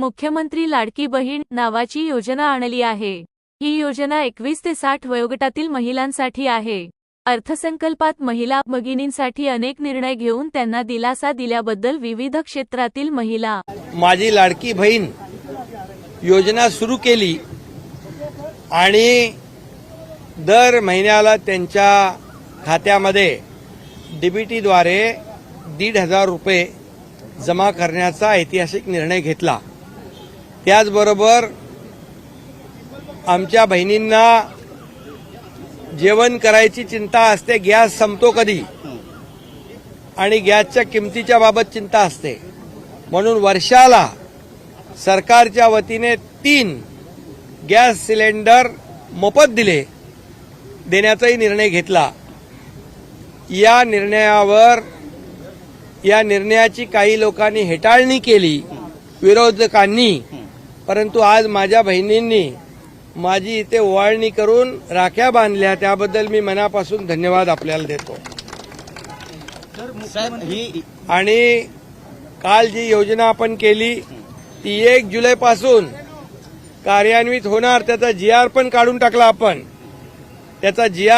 मुख्यमंत्री लाडकी बहीण नावाची योजना आणली आहे. ही योजना एकवीस ते साठ वयोगटातील महिलांसाठी आहे. अर्थसंकल्पात महिला भगिनींसाठी अनेक निर्णय घेऊन त्यांना दिलासा दिल्याबद्दल विविध क्षेत्रातील महिला माझी लाडकी बहीण योजना सुरू केली आणि दर महिन्याला त्यांच्या खात्यामध्ये डीबीटीद्वारे दीड हजार रुपये जमा करण्याचा ऐतिहासिक निर्णय घेतला. त्याचबरोबर आमच्या बहिणींना जेवण करायची चिंता असते गॅस संपतो कधी? आणि गॅसच्या किमतीच्या बाबत चिंता असते. म्हणून वर्षाला सरकारच्या वतीने तीन गॅस सिलेंडर मोफत दिले देण्याचाही निर्णय घेतला. या निर्णयावर या निर्णयाची काही लोकांनी हेटाळणी केली विरोधकांनी परंतु आज माझ्या बहिणींनी माझी इथे ओवाळणी करून राख्या बांधल्या त्याबद्दल मी मनापासून धन्यवाद आपल्याला देतो. आणि काल जी योजना आपण केली ती एक जुलैपासून कार्यान्वित होणार त्याचा जी आर पण काढून टाकला आपण. त्याचा जी आर